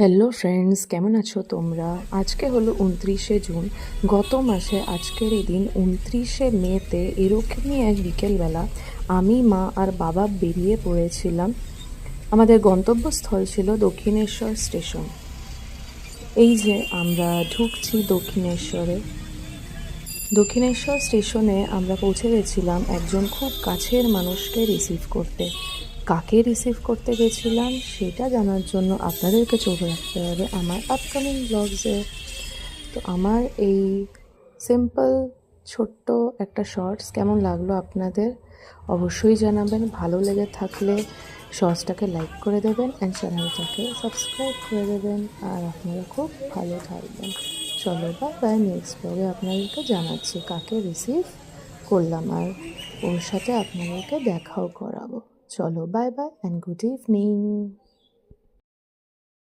Hello friends কেমন আছো তোমরা? আজকে হলো উনত্রিশে জুন। গত মাসে আজকের এই দিন উনত্রিশে মেতে এরকমই এক বিকেলবেলা আমি, মা আর বাবা বেরিয়ে পড়েছিলাম। আমাদের গন্তব্যস্থল ছিল দক্ষিণেশ্বর স্টেশন। এই যে আমরা ঢুকছি দক্ষিণেশ্বরে। দক্ষিণেশ্বর স্টেশনে আমরা পৌঁছে গেছিলাম একজন খুব কাছের মানুষকে রিসিভ করতে। কাকে রিসিভ করতে গেছিলাম, সেটা জানার জন্য আপনাদেরকে চোখ রাখতে হবে আমার আপকামিং ব্লগসে তো আমার এই সিম্পল ছোট্ট একটা শর্টস কেমন লাগল আপনাদের, অবশ্যই জানাবেন। ভালো লেগে থাকলে শর্টসটাকে লাইক করে দেবেন অ্যান্ড চ্যানেলটাকে সাবস্ক্রাইব করে দেবেন। আর আপনারা খুব ভালো থাকবেন। চলো বা বাই নেক্সট ব্লগে আপনাদেরকে জানাচ্ছি কাকে রিসিভ করলাম। আর ওর সাথে আপনাদেরকে দেখাও করাবো। চলো bye bye and good evening